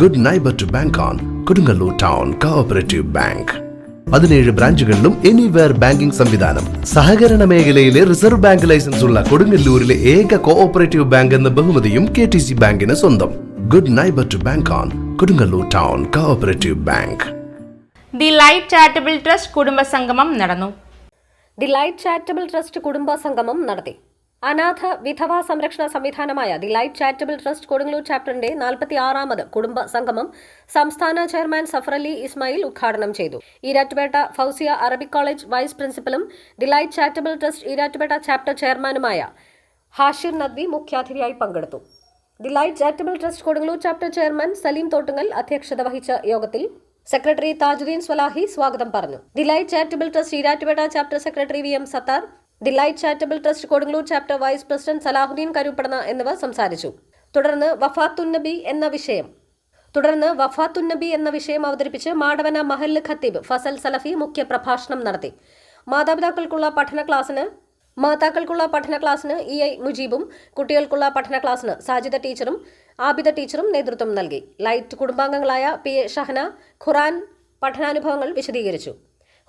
Good neighbour to bank on Kodungallur town cooperative bank പതിനേഴ് ബ്രാഞ്ചുകളിലും anywhere banking സംവിധാനം. സഹകരണ മേഖലയിലെ റിസർവ് ബാങ്ക് ലൈസൻസ് ഉള്ള കൊടുങ്ങല്ലൂരിലെ ഏക കോഓപ്പറേറ്റീവ് ബാങ്ക് എന്ന ബഹുമതിയും കെ ടി സി ബാങ്കിന് സ്വന്തം. Good neighbour to bank on Kodungallur town cooperative bank the light charitable trust കുടുംബസംഗമം നടന്നു ദി ലൈറ്റ് ചാരിറ്റബിൾ ട്രസ്റ്റ് കുടുംബ സംഗമം നടത്തി അനാഥ വിധവാ സംരക്ഷണ സംവിധാനമായ the light charitable trust Kodungallur ചാപ്റ്ററിന്റെ നാൽപ്പത്തി ആറാമത് കുടുംബ സംഗമം സംസ്ഥാന ചെയർമാൻ സഫറലി ഇസ്മായിൽ ഉദ്ഘാടനം ചെയ്തു. Erattupetta Fousiya Arabic college vice പ്രിൻസിപ്പലും the light charitable trust Erattupetta chapter ചെയർമാനുമായ ഹാഷിർ നദ്വി മുഖ്യാതിഥിയായി പങ്കെടുത്തു. The light charitable trust Kodungallur chapter chairman Saleem Thottungal അധ്യക്ഷത വഹിച്ച യോഗത്തിൽ സെക്രട്ടറി താജുദ്ദീൻ സ്വലാഹി സ്വാഗതം പറഞ്ഞു. The light charitable trust Erattupetta chapter secretary V M Sathar the light charitable trust Kodungallur chapter vice president Salahudheen Karuppadana എന്നിവർ സംസാരിച്ചു. തുടർന്ന് വഫാത്തുന്നബി എന്ന വിഷയം. തുടർന്ന് വഫാത്തുന്നബി എന്ന വിഷയം അവതരിപ്പിച്ച് മാടവന മഹല്ല് ഖത്തീബ് ഫസൽ സലഫി മുഖ്യ പ്രഭാഷണം നടത്തി. മാതാപിതാക്കൾക്കുള്ള പഠന ക്ലാസ്സിന് മാതാക്കൾക്കുള്ള പഠന ക്ലാസ്സിന് ഇ ഐ മുജീബും കുട്ടികൾക്കുള്ള പഠന ക്ലാസ്സിന് സാജിദ ടീച്ചറും ആബിദ ടീച്ചറും നേതൃത്വം നൽകി. ലൈറ്റ് കുടുംബാംഗങ്ങളായ പി എ ഷഹന ഖുറാൻ പഠനാനുഭവങ്ങൾ വിശദീകരിച്ചു.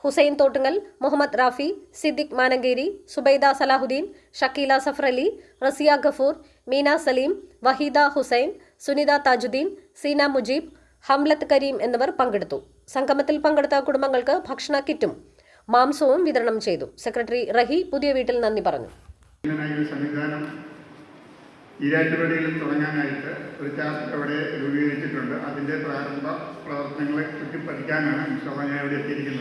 ഹുസൈൻ തോട്ടുങ്ങൽ മുഹമ്മദ് റാഫി സിദ്ദിഖ് മാനങ്കേരി സുബൈദ സലാഹുദ്ദീൻ ഷക്കീല സഫ്രലി റസിയ ഗഫൂർ മീന സലീം വഹീദ ഹുസൈൻ സുനിത താജുദ്ദീൻ സീന മുജീബ് ഹംലത്ത് കരീം എന്നിവർ പങ്കെടുത്തു. സംഗമത്തിൽ പങ്കെടുത്ത കുടുംബങ്ങൾക്ക് ഭക്ഷണ കിറ്റും മാംസവും വിതരണം ചെയ്തു. സെക്രട്ടറി റഹി പുതിയ വീട്ടിൽ നന്ദി പറഞ്ഞു. സംവിധാനം തുടങ്ങാനായിട്ട് ഒരു ചാർട്ട് അവിടെ രൂപീകരിച്ചിട്ടുണ്ട്. അതിന്റെ പ്രാരംഭ പ്രവർത്തനങ്ങളെ പറ്റി പഠിക്കാനാണ് ഞാൻ ഇവിടെ എത്തിയിരിക്കുന്നത്.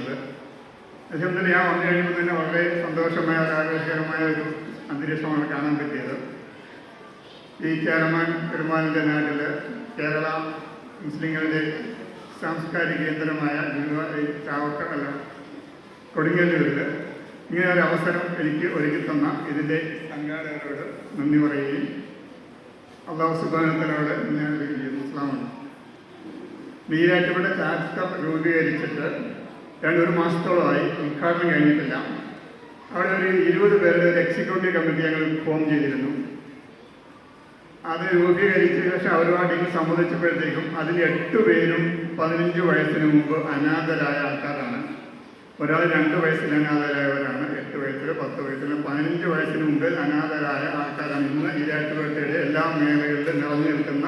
തന്നെ ഞാൻ വന്നു കഴിയുമ്പോൾ തന്നെ വളരെ സന്തോഷമായ ആവേശകരമായ ഒരു അന്തരീക്ഷമാണ് കാണാൻ പറ്റിയത്. ഈ ചെയർമാൻ പെരുമാനിന്റെ നാട്ടിൽ കേരള മുസ്ലിങ്ങളുടെ സാംസ്കാരിക കേന്ദ്രമായ ഗുരുവാ- ഈ ചാവക്ക അല്ല കൊടുങ്ങല്ലൂരിൽ ഇങ്ങനെ ഒരു അവസരം എനിക്ക് ഒരുക്കി തന്ന ഇതിന്റെ സംഘാടകരോട് നന്ദി പറയുകയും അള്ളാഹു സുബാനത്തിനോട് ഞാൻ ചെയ്യുന്നു ഇസ്ലാമാണ് നീരാറ്റിവിടെ ചാർജ് രൂപീകരിച്ചിട്ട് രണ്ട് ഒരു മാസത്തോളമായി ഉദ്ഘാടനം കഴിഞ്ഞിട്ടില്ല. അവിടെ ഒരു ഇരുപത് പേരുടെ ഒരു എക്സിക്യൂട്ടീവ് കമ്മിറ്റി ഞങ്ങൾ ഫോം ചെയ്തിരുന്നു. അത് രൂപീകരിച്ച ശേഷം അവരുമായിട്ട് സംബന്ധിച്ചപ്പോഴത്തേക്കും അതിൽ എട്ട് പേരും പതിനഞ്ച് വയസ്സിന് മുമ്പ് അനാഥരായ ആൾക്കാരാണ്. ഒരാൾ രണ്ട് വയസ്സിൽ അനാഥരായവരാണ് എട്ട് വയസ്സിൽ പത്ത് വയസ്സിൽ പതിനഞ്ച് വയസ്സിന് മുമ്പ് അനാഥരായ ആൾക്കാരാണ്. ഇന്ന് ഈരാറ്റുപേട്ടയുടെ എല്ലാ മേഖലകളിലും നിറഞ്ഞു നിൽക്കുന്ന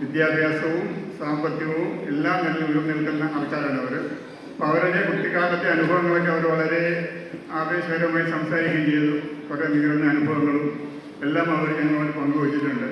വിദ്യാഭ്യാസവും സാമ്പത്തികവും എല്ലാം നിലനിൽക്കുന്ന നിൽക്കുന്ന ആൾക്കാരാണ് അവർ അപ്പോൾ അവരുടെ കുട്ടിക്കാലത്തെ അനുഭവങ്ങളൊക്കെ അവർ വളരെ ആവേശകരമായി സംസാരിക്കുകയും ചെയ്തു. കുറേ നീറുന്ന അനുഭവങ്ങളും എല്ലാം അവർ ഞങ്ങളോട് പങ്കുവച്ചിട്ടുണ്ട്.